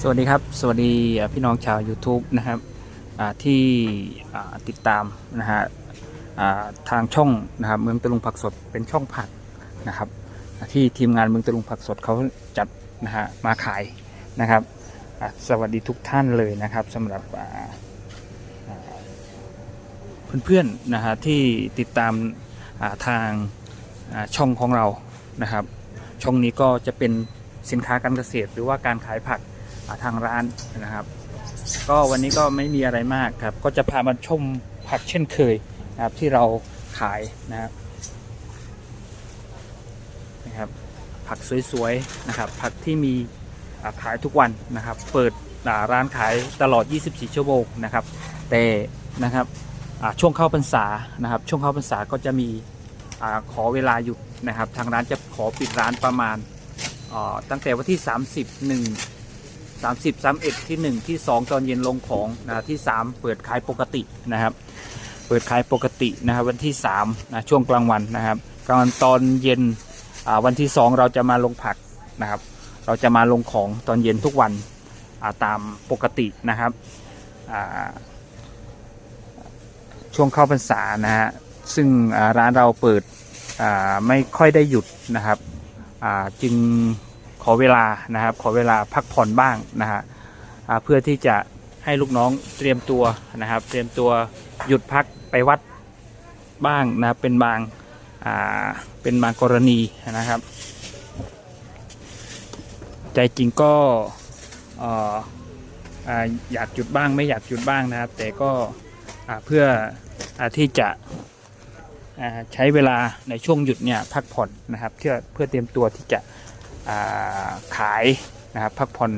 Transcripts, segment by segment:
สวัสดีครับ สวัสดีพี่น้องชาว YouTube นะครับที่ติดตามนะฮะทางช่องนะครับเมืองตะลุงผักสดเป็นช่องผักนะครับที่ทีมงานเมืองตะลุงผักสดเขาจัดนะฮะมาขายนะครับสวัสดีทุกท่านเลยนะครับสำหรับอ่อ่าเพื่อนๆนะฮะที่ติดตามทางช่องของเรานะครับ ช่องนี้ก็จะเป็นสินค้าการเกษตรหรือว่าการขายผัก ทางร้านนะครับ ก็วันนี้ก็ไม่มีอะไรมากครับ ก็จะพามาชมผักเช่นเคยนะครับที่เราขายนะครับนะครับ ผักสวยๆนะครับ ผักที่มีขายทุกวันนะครับ เปิดร้านขายตลอด 24 ชั่วโมงนะครับ แต่นะครับช่วงเข้าพรรษานะครับ ช่วงเข้าพรรษาก็จะมีอขอเวลาหยุดนะครับ ทางร้านจะขอปิดร้านประมาณตั้งแต่วันที่ 31 30 31 ที่ 1 ที่ 2 ตอนเย็นลงของนะที่ 3 เปิดขายปกตินะครับ เปิดขายปกตินะครับวันที่3นะช่วงกลางวันนะครับกลางวันตอนเย็นอ่าวันที่ 2 เราจะมาลงผักนะครับ เราจะมาลงของตอนเย็นทุกวันาตามปกตินะครับช่วงเข้าพรรษานะฮะซึ่งร้านเราเปิดไม่ค่อยได้หยุดนะครับจึง อเวลานะครับ ขอเวลาพักผ่อนบ้างนะฮะเพื่อที่จะให้ลูกน้องเตรียมตัวนะครับ เตรียมตัวหยุดพักไปวัดบ้างนะครับเป็นบางาเป็นบางกรณีนะครับ ใจจริงก็เอ่ออ่าอยากหยุดบ้างไม่อยากหยุดบ้างนะครับ แต่ก็เพื่ออที่จะใช้เวลาในช่วงหยุดเนี่ยพักผ่อนนะครับ เพื่อเพื่อเตรียมตัวที่จะ ขายนะครับพักผ่อน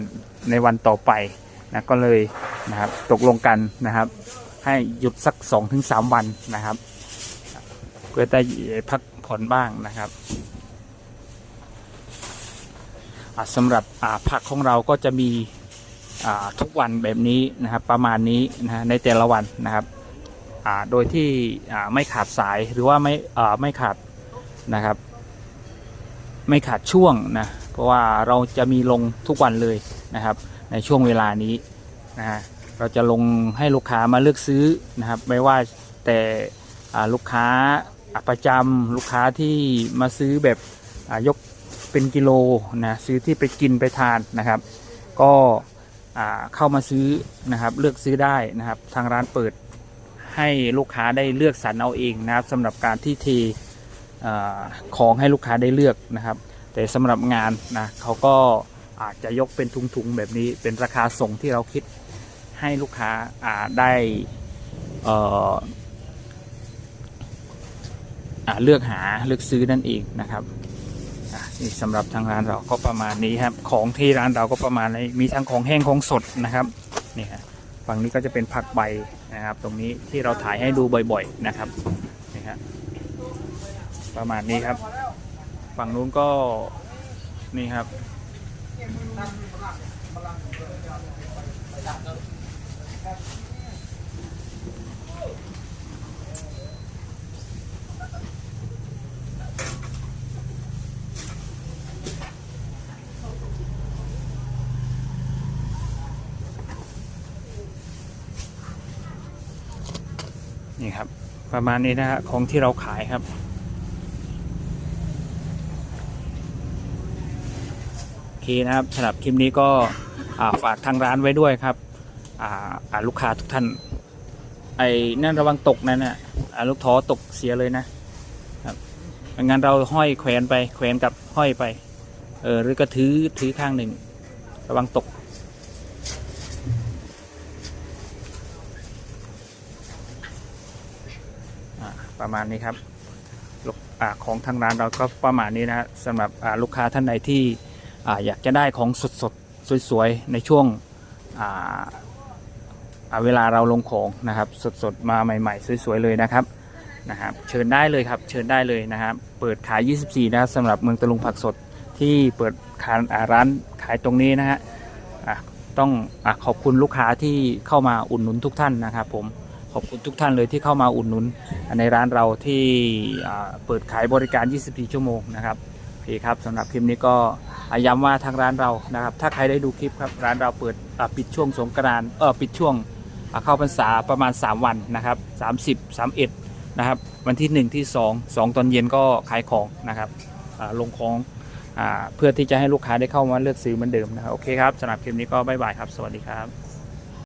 ในวันต่อไปนะก็เลยนะครับตกลงกันนะครับ ให้หยุดสัก 2-3 วันนะครับเพื่อได้พักผ่อนบ้างนะครับสำหรับผักของเราก็จะมีทุกวันแบบนี้นะครับประมาณนี้นะในแต่ละวันนะครับโดยที่ไม่ขาดสายหรือว่าไม่ไม่ขาดนะครับ ไม่ขาดช่วงนะเพราะว่าเราจะมีลงทุกวันเลยนะครับ ในช่วงเวลานี้นะฮะเราจะลงให้ลูกค้ามาเลือกซื้อนะครับ ไม่ว่าแต่ลูกค้าประจำลูกค้าที่มาซื้อแบบยกเป็นกิโลนะซื้อที่ไปกินไปทานนะครับ ก็เข้ามาซื้อนะครับเลือกซื้อได้นะครับ ทางร้านเปิดให้ลูกค้าได้เลือกสรรเอาเองนะครับสำหรับการที่เท ของให้ลูกค้าได้เลือกนะครับ แต่สำหรับงานนะเขาก็อาจจะยกเป็นถุงๆแบบนี้เป็นราคาส่งที่เราคิดให้ลูกค้าาได้เลือกหาเลือกซื้อนั่นเองนะครับนี่สำหรับทางร้านเราก็ประมาณนี้ครับของที่ร้านเราก็ประมาณนี้มีทั้งของแห้งของสดนะครับนี่ฮะฝั่งนี้ก็จะเป็นผักใบนะครับ ตรงนี้ที่เราถ่ายให้ดูบ่อย ๆนะครับ ประมาณนี้ครับ ฝั่งนู้นก็นี่ครับ นี่ครับ ประมาณนี้นะฮะของที่เราขายครับ โอเคนะครับสำหรับคลิปนี้ก็ฝากทางร้านไว้ด้วยครับลูกค้าทุกท่าน ไอ้นั่นระวังตกนั่นน่ะอ่าลูกท้อตกเสียเลยนะครับงั้นเราห้อยแขวนไปแขวนกับห้อยไปเออหรือก็ถือถือข้างหนึ่ง ระวังตกประมาณนี้ครับของทางร้านเราก็ประมาณนี้นะสำหรับลูกค้าท่านใดที่ อยากจะได้ของสดๆสวยๆ ในช่วงเวลาเราลงของนะครับสดๆ มาใหม่ๆ สวยๆ เลยนะครับนะครับ เชิญได้เลยครับเชิญได้เลยนะครับ เปิดขาย 24 นะครับสำหรับเมืองตะลุงผักสดที่เปิดขายร้านขายตรงนี้นะฮะต้องอขอบคุณลูกค้าที่เข้ามาอุดหนุนทุกท่านนะครับผมขอบคุณทุกท่านเลยที่เข้ามาอุดหนุน ในร้านเราที่เปิดขายบริการ 24 ชั่วโมงนะครับโอเคครับสำหรับคลิปนี้ก็ ย้ำว่าทางร้านเรานะครับ ถ้าใครได้ดูคลิปครับร้านเราเปิดปิดช่วงสงกรานต์เออปิดช่วงเข้าพรรษาประมาณ 3 วันนะครับ30 31นะครับ วันที่ 1 ที่ 2 2 ตอนเย็นก็ขายของนะครับลงของเพื่อที่จะให้ลูกค้าได้เข้ามาเลือกซื้อเหมือนเดิมนะครับโอเคครับสำหรับคลิปนี้ก็บ๊ายบายครับ สวัสดีครับ